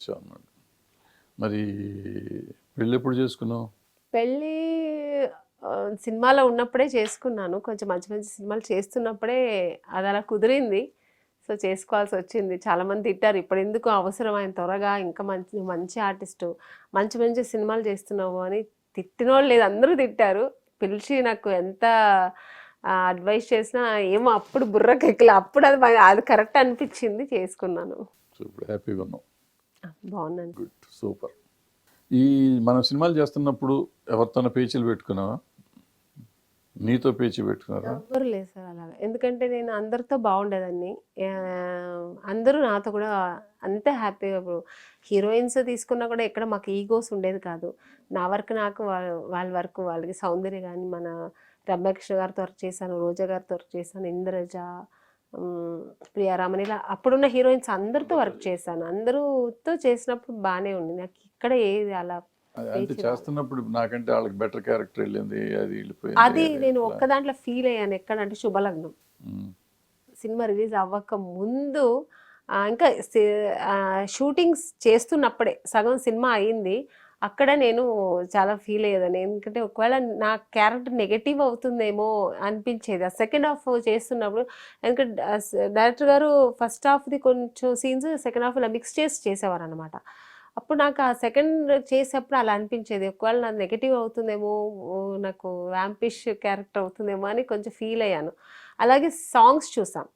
So అన్నాడు. మరి పెళ్ళి ఎప్పుడు చేసుకున్నావు? పెళ్ళి సినిమాలో ఉన్నప్పుడే చేసుకున్నాను. కొంచెం మంచి మంచి సినిమాలు చేస్తున్నప్పుడే అది అలా కుదిరింది. సో చేసుకోవాల్సి వచ్చింది. చాలా మంది తిట్టారు ఇప్పుడు ఎందుకు అవసరం? ఆయన త్వరగా ఇంకా మంచి మంచి ఆర్టిస్టు మంచి మంచి సినిమాలు చేస్తున్నావు అని తిట్టిన వాళ్ళు లేదు అందరూ తిట్టారు. పిలిచి నాకు ఎంత అడ్వైస్ చేసినా ఏమో అప్పుడు బుర్రకెక్కలే. అప్పుడు అది అది కరెక్ట్ అనిపించింది చేసుకున్నాను. హ్యాపీగా ఉన్నావు. బాగున్నాను. Good super. ఈ మనం సినిమాలు చేస్తున్నప్పుడు ఎవరితోనో పేచీలు పెట్టుకున్నావా? నీతో పేచీ పెట్టుకున్నారా ఎవ్వరు లేదు సార్ అలాగా. ఎందుకంటే నేను అందరితో బాగుండేదాన్ని. అందరూ నాతో కూడా అంతే హ్యాపీగా ఇప్పుడు. హీరోయిన్స్ తీసుకున్నా కూడా ఎక్కడ మాకు ఈగోస్ ఉండేది కాదు. నా వర్క్ నాకు వాళ్ళ- వర్క్ వాళ్ళకి. సౌందర్య కానీ మన రమ్యకృష్ణ గారితో వర్క్ చేశాను రోజా గారితో వర్క్ చేశాను ఇంద్రజ ప్రియారామన్ ఇలా అప్పుడున్న హీరోయిన్స్ అందరితో వర్క్ చేశాను. అందరూతో చేసినప్పుడు బాగానే ఉంది. నాకు ఇక్కడ ఏది అలా అది అంటే చేస్తున్నప్పుడు నాకంటే వాళ్ళకి బెటర్ క్యారెక్టర్ వెళ్ళింది అది వెళ్ళిపోయింది. అది నేను. ఒక్క దాంట్లో ఫీల్ అయ్యాను. ఎక్కడంటే శుభలగ్నం. ఉమ్. సినిమా రిలీజ్ అవ్వక ముందు ఇంకా షూటింగ్స్ చేస్తున్నప్పుడే సగం సినిమా అయింది. అక్కడ నేను చాలా ఫీల్ అయ్యేదాన్ని. ఎందుకంటే ఒకవేళ నా క్యారెక్టర్ నెగటివ్ అవుతుందేమో అనిపించేది. ఆ సెకండ్ హాఫ్ చేస్తున్నప్పుడు ఎందుకంటే డైరెక్టర్ గారు ఫస్ట్ హాఫ్ది కొంచెం సీన్స్ సెకండ్ హాఫ్ ఇలా మిక్స్ చేసి చేసేవారు అనమాట అప్పుడు నాకు ఆ సెకండ్ చేసేప్పుడు అలా అనిపించేది. ఒకవేళ నా నెగటివ్ అవుతుందేమో నాకు వ్యాంపిష్ క్యారెక్టర్ అవుతుందేమో అని కొంచెం ఫీల్ అయ్యాను. అలాగే సాంగ్స్ చూసాం.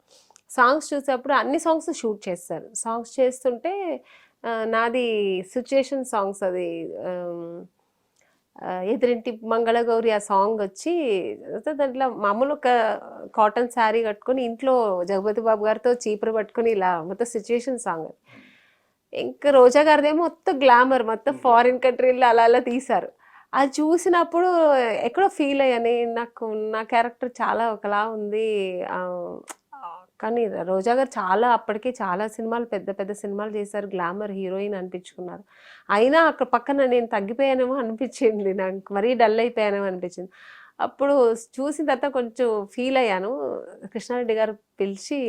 సాంగ్స్ చూసేప్పుడు అన్ని సాంగ్స్ షూట్ చేస్తారు. సాంగ్స్ చేస్తుంటే నాది సిచ్యుయేషన్ సాంగ్స్ అది ఎదురింటి మంగళగౌరి ఆ సాంగ్ వచ్చి దాంట్లో మామూలు ఒక కాటన్ శారీ కట్టుకొని ఇంట్లో జగపతి బాబు గారితో చీపురు పట్టుకొని ఇలా మొత్తం సిచ్యుయేషన్ సాంగ్ అది. ఇంకా రోజా గారిదేమో మొత్తం గ్లామర్ మొత్తం ఫారిన్ కంట్రీలో అలా అలా తీశారు. అది చూసినప్పుడు ఎక్కడో ఫీల్ అయ్యాను నాకు నా క్యారెక్టర్ చాలా ఒకలా ఉంది కానీ రోజా గారు చాలా అప్పటికే చాలా సినిమాలు పెద్ద పెద్ద సినిమాలు చేశారు. గ్లామర్ హీరోయిన్ అనిపించుకున్నారు. అయినా అక్కడ పక్కన నేను తగ్గిపోయానేమో అనిపించింది. నాకు మరీ డల్ అయిపోయానేమో అనిపించింది. అప్పుడు చూసిన తర్వాత కొంచెం ఫీల్ అయ్యాను. కృష్ణారెడ్డి గారు పిలిచి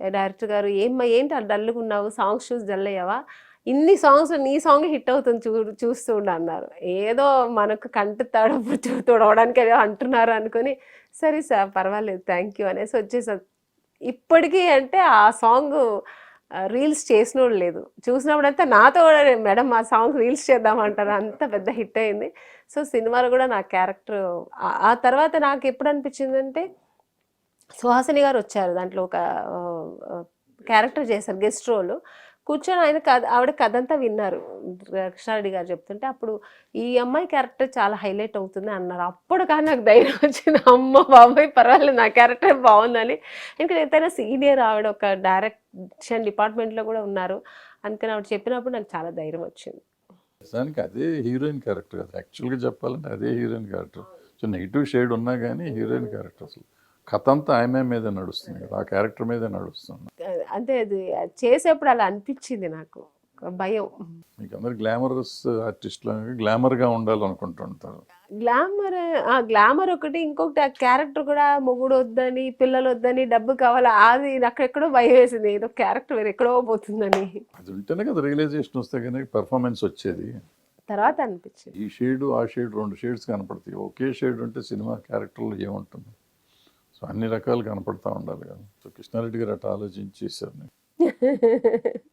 డైరెక్టర్ గారు ఏమ్మా ఏంటి అది డల్గా ఉన్నావు? సాంగ్స్ చూసి డల్ అయ్యావా? ఇన్ని సాంగ్స్ నీ సాంగ్ హిట్ అవుతుంది చూ చూస్తూ ఉండు అన్నారు. ఏదో మనకు కంటి తడపు తుడవడానికి ఏదో అంటున్నారు అనుకొని సరే సార్ పర్వాలేదు థ్యాంక్ యూ అనేసి వచ్చేసారు ఇప్పటికీ అంటే ఆ సాంగ్ రీల్స్ చేసినోడు లేదు. చూసినప్పుడంతా నాతో కూడా మేడం ఆ సాంగ్ రీల్స్ చేద్దామంటారు అంత పెద్ద హిట్ అయింది. సో సినిమాలో కూడా నా క్యారెక్టర్ ఆ తర్వాత నాకు ఎప్పుడు అనిపించిందంటే సుహాసిని గారు వచ్చారు దాంట్లో ఒక క్యారెక్టర్ చేశారు గెస్ట్ రోల్. కూర్చొని ఆయన కథ ఆవిడ కథ అంతా విన్నారు కృష్ణారెడ్డి గారు చెప్తుంటే అప్పుడు ఈ అమ్మాయి క్యారెక్టర్ చాలా హైలైట్ అవుతుంది అన్నారు. అప్పుడు కానీ నాకు ధైర్యం వచ్చింది. అమ్మ బాబాయ్ పర్వాలేదు నా క్యారెక్టర్ బాగుందని. ఇంకా ఎంతైనా సీనియర్ ఆవిడ ఒక డైరెక్షన్ డిపార్ట్మెంట్లో కూడా ఉన్నారు. అందుకని ఆవిడ చెప్పినప్పుడు నాకు చాలా ధైర్యం వచ్చింది. నిజానికి అదే హీరోయిన్ క్యారెక్టర్. కదా యాక్చువల్గా చెప్పాలంటే అదే heroine character. So negative shade ఉన్నా కానీ హీరోయిన్ క్యారెక్టర్ అసలు. కథ అంతా ఆమె మీదే నడుస్తుంది కదా ఆ క్యారెక్టర్ మీదే నడుస్తుంది. అంటే అది చేసేప్పుడు అలా అనిపించింది నాకు. భయం. మీకు అందరు గ్లామరస్ ఆర్టిస్టులు గ్లామర్గా ఉండాలనుకుంటుంటారు. గ్లామర్ ఆ గ్లామర్ ఒకటి ఇంకొకటి ఆ క్యారెక్టర్ కూడా మొగుడు వద్దని పిల్లలు వద్దని డబ్బు కావాలి అది నాకు ఎక్కడో భయం వేసింది. ఏదో క్యారెక్టర్ వేరే ఎక్కడో పోతుందని. అది ఉంటేనే కదా రియలైజేషన్ వస్తే కానీ పెర్ఫార్మెన్స్ వచ్చేది. తర్వాత అనిపించింది. ఈ షేడ్ ఆ షేడ్ రెండు షేడ్స్ కనపడతాయి. ఒకే షేడ్ ఉంటే సినిమా క్యారెక్టర్లో ఏముంటుంది? సో అన్ని రకాలు కనపడతా ఉండాలి కదా. సో కృష్ణారెడ్డి గారు అట్లా ఆలోచించి నేను